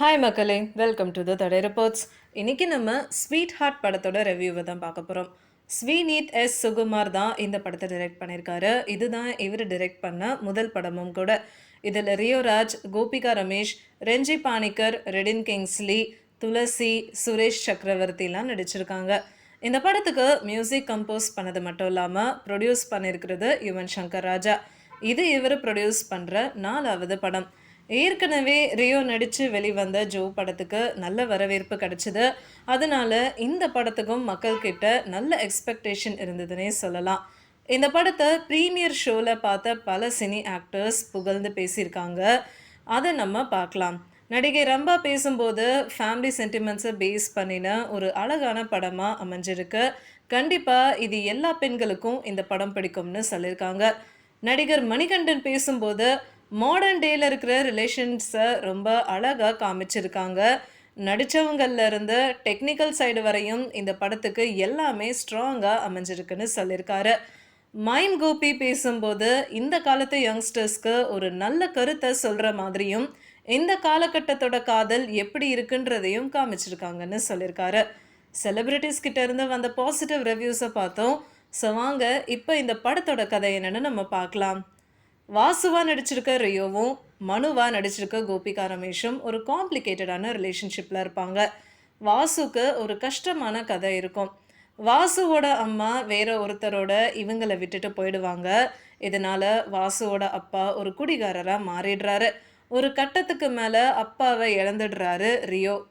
Hi மக்களே. Welcome to the தடை reports இன்றைக்கி நம்ம ஸ்வீட் ஹார்ட் படத்தோட ரிவ்யூவை தான் பார்க்க போகிறோம் ஸ்வீநீத் எஸ் சுகுமார் தான் இந்த படத்தை டிரெக்ட் பண்ணியிருக்காரு. இதுதான் இவர் டிரெக்ட் பண்ண முதல் படமும் கூட. இதில் ரியோராஜ் கோபிகா ரமேஷ் ரெஞ்சி பாணிக்கர் ரெடின் கிங்ஸ்லி துளசி சுரேஷ் சக்கரவர்த்திலாம் நடிச்சிருக்காங்க. இந்த படத்துக்கு மியூசிக் கம்போஸ் பண்ணது மட்டும் இல்லாமல் ப்ரொடியூஸ் பண்ணியிருக்கிறது யுவன் சங்கர் ராஜா. இது இவர் ப்ரொடியூஸ் பண்ணுற நாலாவது படம். ஏற்கனவே ரியோ நடித்து வெளிவந்த ஜோ படத்துக்கு நல்ல வரவேற்பு கிடச்சிது. அதனால இந்த படத்துக்கும் மக்கள்கிட்ட நல்ல எக்ஸ்பெக்டேஷன் இருந்ததுன்னே சொல்லலாம். இந்த படத்தை ப்ரீமியர் ஷோவில் பார்த்த பல சினி ஆக்டர்ஸ் புகழ்ந்து பேசியிருக்காங்க. அதை நம்ம பார்க்கலாம். நடிகை ரம்பா பேசும்போது ஃபேமிலி சென்டிமெண்ட்ஸை பேஸ் பண்ணின ஒரு அழகான படமாக அமைஞ்சிருக்கு. கண்டிப்பாக இது எல்லா பெண்களுக்கும் இந்த படம் பிடிக்கும்னு சொல்லியிருக்காங்க. நடிகர் மணிகண்டன் பேசும்போது மாடர்ன் டேயில் இருக்கிற ரிலேஷன்ஸை ரொம்ப அழகாக காமிச்சிருக்காங்க. நடித்தவங்கள்லேருந்து டெக்னிக்கல் சைடு வரையும் இந்த படத்துக்கு எல்லாமே ஸ்ட்ராங்காக அமைஞ்சிருக்குன்னு சொல்லியிருக்காரு. மைம் கோபி பேசும்போது இந்த காலத்து யங்ஸ்டர்ஸ்க்கு ஒரு நல்ல கருத்தை சொல்கிற மாதிரியும் இந்த காலகட்டத்தோட காதல் எப்படி இருக்குன்றதையும் காமிச்சிருக்காங்கன்னு சொல்லியிருக்காரு. செலிப்ரிட்டிஸ் கிட்ட இருந்து வந்த பாசிட்டிவ் ரிவ்யூஸை பார்த்தோம். ஸோ வாங்க இப்போ இந்த படத்தோட கதை என்னென்னு நம்ம பார்க்கலாம். வாசுவா நடிச்சிருக்க ரியோவும் மனுவா நடிச்சிருக்க கோபிகா ரமேஷும் ஒரு காம்ப்ளிகேட்டடான ரிலேஷன்ஷிப்பில் இருப்பாங்க. வாசுக்கு ஒரு கஷ்டமான கதை இருக்கும். வாசுவோட அம்மா வேற ஒருத்தரோட இவங்களை விட்டுட்டு போயிடுவாங்க. இதனால வாசுவோட அப்பா ஒரு குடிகாரராக மாறிடுறாரு. ஒரு கட்டத்துக்கு மேலே அப்பாவை இழந்துடுறாரு ரியோ.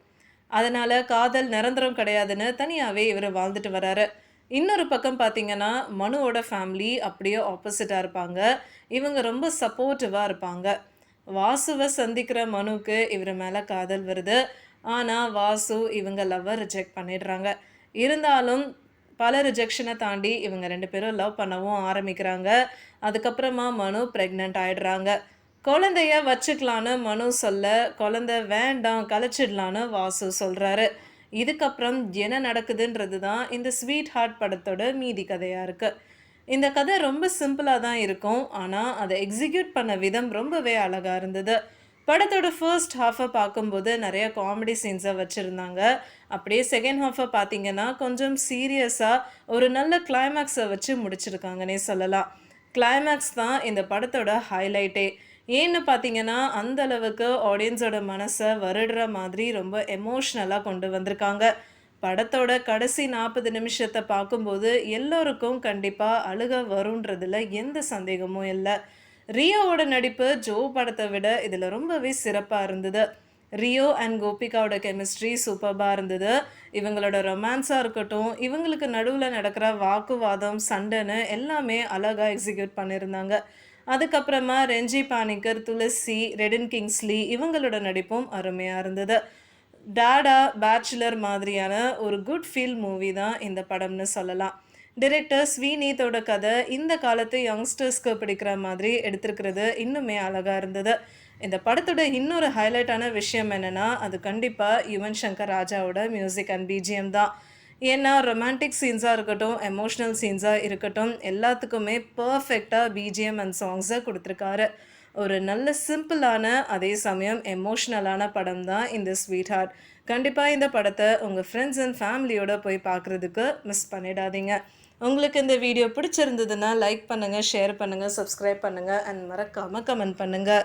அதனால காதல் நிரந்தரம் கிடையாதுன்னு தனியாகவே இவர் வாழ்ந்துட்டு வராரு. இன்னொரு பக்கம் பார்த்தீங்கன்னா மனுவோட ஃபேமிலி அப்படியே ஆப்போசிட்டாக இருப்பாங்க. இவங்க ரொம்ப சப்போர்ட்டிவாக இருப்பாங்க. வாசுவை சந்திக்கிற மனுக்கு இவர் மேலே காதல் வருது. ஆனால் வாசு இவங்க லவ்வை ரிஜெக்ட் பண்ணிடுறாங்க. இருந்தாலும் பல ரிஜெக்ஷனை தாண்டி இவங்க ரெண்டு பேரும் லவ் பண்ணவும் ஆரம்பிக்கிறாங்க. அதுக்கப்புறமா மனு ப்ரெக்னென்ட் ஆகிடுறாங்க குழந்தைய வச்சுக்கலான்னு மனு சொல்ல குழந்தை வேண்டாம் கலைச்சிடலான்னு வாசு சொல்கிறாரு இதுக்கப்புறம் என்ன நடக்குதுன்றது தான் இந்த ஸ்வீட் ஹார்ட் படத்தோட மீதி கதையாக இருக்குது இந்த கதை ரொம்ப சிம்பிளாக தான் இருக்கும். ஆனால் அதை எக்ஸிக்யூட் பண்ண விதம் ரொம்பவே அழகாக இருந்தது. படத்தோட ஃபர்ஸ்ட் ஹாஃபை பார்க்கும்போது நிறைய காமெடி சீன்ஸை வச்சுருந்தாங்க. அப்படியே செகண்ட் ஹாஃபை பார்த்தீங்கன்னா கொஞ்சம் சீரியஸாக ஒரு நல்ல கிளைமேக்ஸை வச்சு முடிச்சிருக்காங்கன்னே சொல்லலாம். கிளைமேக்ஸ் தான் இந்த படத்தோட ஹைலைட்டே ஏன்னு பார்த்தீங்கன்னா அந்த அளவுக்கு ஆடியன்ஸோட மனசை வருடுற மாதிரி ரொம்ப எமோஷ்னலாக கொண்டு வந்திருக்காங்க. படத்தோட கடைசி நாற்பது நிமிஷத்தை பார்க்கும்போது எல்லோருக்கும் கண்டிப்பாக அழுக வருன்றதுல எந்த சந்தேகமும் இல்லை. ரியோவோட நடிப்பு ஜோ படத்தை விட இதில் ரொம்பவே சிறப்பாக இருந்தது. ரியோ அண்ட் கோபிகாவோட கெமிஸ்ட்ரி சூப்பர்பாக இருந்தது. இவங்களோட ரொமான்ஸாக இருக்கட்டும் இவங்களுக்கு நடுவில் நடக்கிற வாக்குவாதம் சண்டைன்னு எல்லாமே அழகாக எக்ஸிக்யூட் பண்ணியிருந்தாங்க. அதுக்கப்புறமா ரெஞ்சி பானிக்கர் துளசி ரெடின் கிங்ஸ்லி இவங்களோட நடிப்பும் அருமையாக இருந்தது. டாடா பேச்சுலர் மாதிரியான ஒரு குட் ஃபீல் மூவி தான் இந்த படம்னு சொல்லலாம். டிரெக்டர் ஸ்வீநீத்தோட கதை இந்த காலத்து யங்ஸ்டர்ஸ்க்கு பிடிக்கிற மாதிரி எடுத்திருக்கிறது இன்னுமே அழகாக இருந்தது. இந்த படத்தோட இன்னொரு ஹைலைட்டான விஷயம் என்னென்னா அது கண்டிப்பாக யுவன் சங்கர் ராஜாவோட மியூசிக் அண்ட் பிஜிஎம் தான். ஏன்னா ரொமான்டிக் சீன்ஸாக இருக்கட்டும் எமோஷ்னல் சீன்ஸாக இருக்கட்டும் எல்லாத்துக்குமே பர்ஃபெக்டாக பிஜிஎம் அண்ட் சாங்ஸை கொடுத்துருக்காரு. ஒரு நல்ல சிம்பிளான அதே சமயம் எமோஷ்னலான படம் தான் இந்த ஸ்வீட் ஹார்ட் கண்டிப்பாக இந்த படத்தை உங்கள் ஃப்ரெண்ட்ஸ் அண்ட் ஃபேமிலியோட போய் பார்க்குறதுக்கு மிஸ் பண்ணிடாதீங்க. உங்களுக்கு இந்த வீடியோ பிடிச்சிருந்ததுன்னா லைக் பண்ணுங்கள் ஷேர் பண்ணுங்கள் சப்ஸ்கிரைப் பண்ணுங்கள் அண்ட் மறக்காமல் கமெண்ட் பண்ணுங்கள்